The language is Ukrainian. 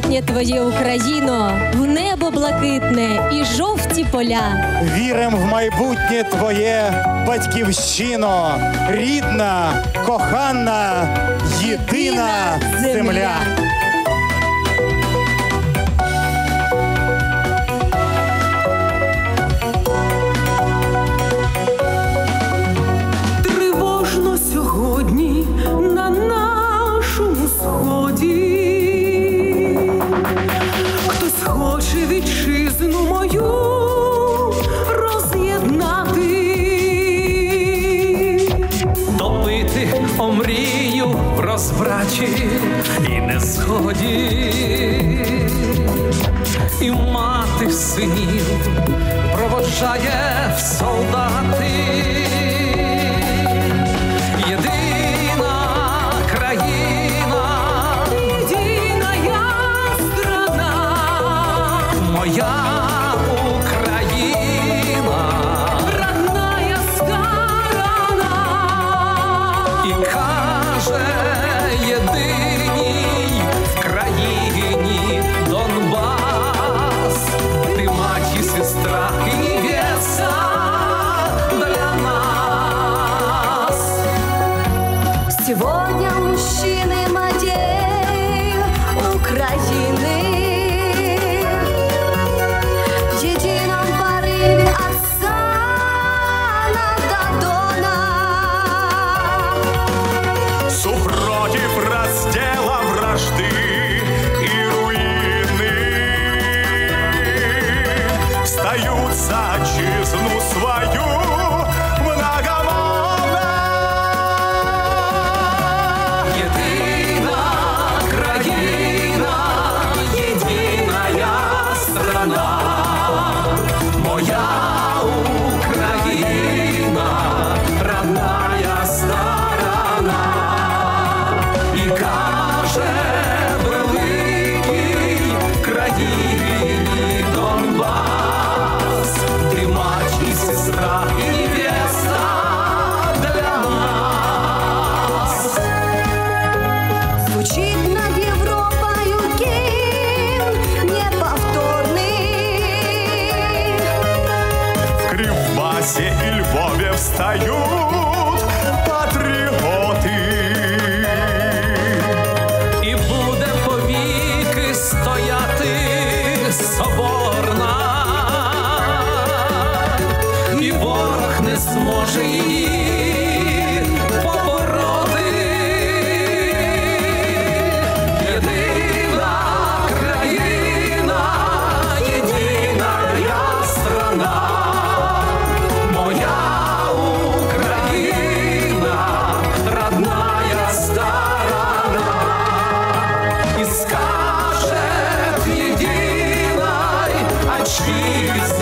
Твоє Україно, в небо блакитне і жовті поля. Вірим в майбутнє твоє батьківщино, рідна, кохана, єдина земля. Хоче вітчизну мою роз'єднати. Топити омрію в розбраті і незгоді, і мати синів проводжає в солдати. Україна, родная сторона. і каже Встают за отчизну свою Кривбасе и Львове встают патріоти. І буде повіки стояти соборна, і ворог не зможе її. You.